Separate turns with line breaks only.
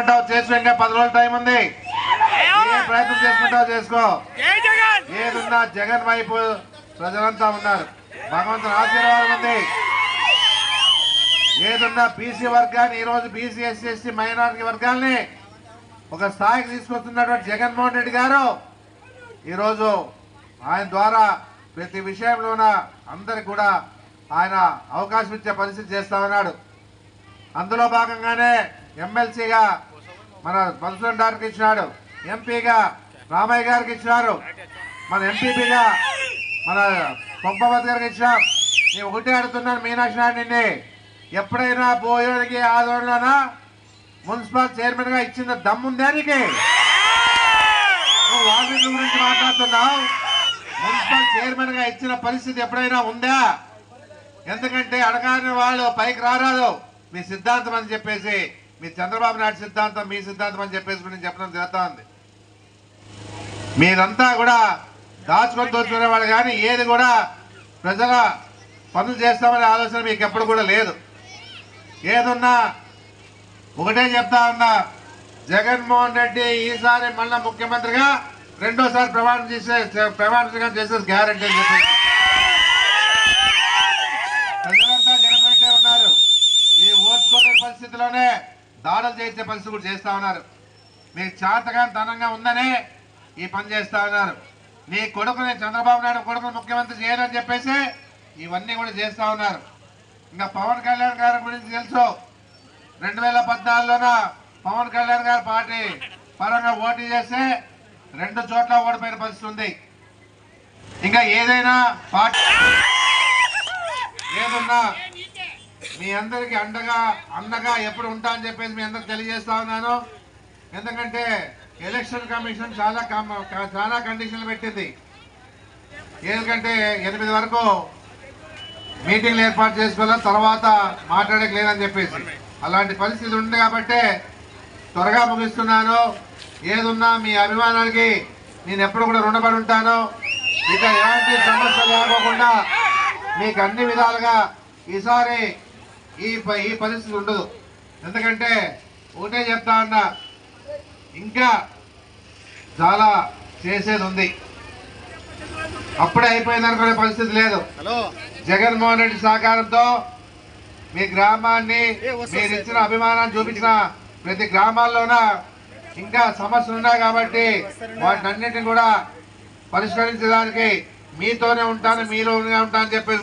చేసుకుంటావు చేసుకో ఇంకా పది రోజులు టైం ఉంది. ఏ ప్రయత్నం చేసుకుంటావు చేసుకో. ఏదున్నా జగన్ వైపు ప్రజలంతా ఉన్నారు. భగవంతుని ఆశీర్వాదం ఉంది. ఏదున్నా బీసీ వర్గాన్ని ఈ రోజు బీసీ ఎస్సీ ఎస్టీ మైనారిటీ వర్గాల్ని ఒక స్థాయికి తీసుకొస్తున్నటువంటి జగన్మోహన్ రెడ్డి గారు ఈరోజు ఆయన ద్వారా ప్రతి విషయంలోన అందరికి కూడా ఆయన అవకాశం ఇచ్చే పరిస్థితి చేస్తా ఉన్నాడు. అందులో భాగంగానే ఎమ్మెల్సీగా మన మధుసూదన్ గారికి ఇచ్చినాడు. ఎంపీగా రామయ్య గారికి ఇచ్చినారు. మన ఎంపీపీగా మన పంపవతి గారికి ఇచ్చినాం. నేను ఒకటే అడుగుతున్నాను మీనాక్షి నాయుడిని ఎప్పుడైనా పోయేడికి ఆదోళన మున్సిపల్ చైర్మన్గా ఇచ్చిన దమ్ముందే నీకు. నువ్వు వాల్మీకి గురించి మాట్లాడుతున్నావు. మున్సిపల్ చైర్మన్గా ఇచ్చిన పరిస్థితి ఎప్పుడైనా ఉందా? ఎందుకంటే అడగాని వాళ్ళు పైకి రారాదు. మీ సిద్ధాంతం అని చెప్పేసి మీ చంద్రబాబు నాయుడు సిద్ధాంతం మీ సిద్ధాంతం అని చెప్పేసి నేను చెప్పడం జరుగుతా ఉంది. మీరంతా కూడా దాచుకొని దోచుకునే వాళ్ళు కానీ ఏది కూడా ప్రజల పనులు చేస్తామనే ఆలోచన మీకు ఎప్పుడు కూడా లేదు. ఏదున్నా ఒకటే చెప్తా ఉన్నా జగన్మోహన్ రెడ్డి ఈసారి మళ్ళా ముఖ్యమంత్రిగా రెండోసారి ప్రమాణం చేసే ప్రమాణ చేసే గ్యారంటీ అని చెప్పి ప్రజలంతా జగన్ వెంటే ఉన్నారు. ఇది ఓర్చుకోలేని పరిస్థితిలోనే దాడులు చేసే పరిస్థితి కూడా చేస్తా ఉన్నారు. మీకు చేతగా ధనంగా ఉందనే ఈ పని చేస్తా ఉన్నారు. నీ కొడుకుని చంద్రబాబు నాయుడు కొడుకుని ముఖ్యమంత్రి చేయాలని చెప్పేసి ఇవన్నీ కూడా చేస్తా ఉన్నారు. ఇంకా పవన్ కళ్యాణ్ గారి గురించి తెలుసు. రెండు వేల పద్నాలుగులోన పవన్ కళ్యాణ్ గారి పార్టీ పరంగా ఓటు చేస్తే రెండు చోట్ల ఓడిపోయిన పరిస్థితి ఉంది. ఇంకా ఏదైనా పార్టీ ఏదున్నా మీ అందరికి అండగా అండగా ఎప్పుడు ఉంటా అని చెప్పేసి మీ అందరికి తెలియజేస్తా ఉన్నాను. ఎందుకంటే ఎలక్షన్ కమిషన్ చాలా చాలా కండిషన్లు పెట్టింది. ఎందుకంటే ఎనిమిది వరకు మీటింగ్లు ఏర్పాటు చేసుకోవాలి తర్వాత మాట్లాడక లేదని చెప్పేసి. అలాంటి పరిస్థితి ఉంది కాబట్టి త్వరగా ముగిస్తున్నాను. ఏదున్నా మీ అభిమానానికి నేను ఎప్పుడు కూడా రుణపడి ఉంటాను. ఇక ఎలాంటి సమస్యలు లేకోకుండా మీకు అన్ని విధాలుగా ఈసారి ఈ ఈ పరిస్థితి ఉండదు. ఎందుకంటే ఒకటే చెప్తా ఉన్నా ఇంకా చాలా చేసేది ఉంది. అప్పుడే అయిపోయింది అనుకునే పరిస్థితి లేదు. జగన్మోహన్ రెడ్డి సహకారంతో మీ గ్రామాన్ని మీరు ఇచ్చిన అభిమానాన్ని చూపించిన ప్రతి గ్రామాల్లోన ఇంకా సమస్యలు ఉన్నాయి కాబట్టి వాటినన్నింటినీ కూడా పరిష్కరించడానికి మీతోనే ఉంటాను మీలోనే ఉంటానని చెప్పేసి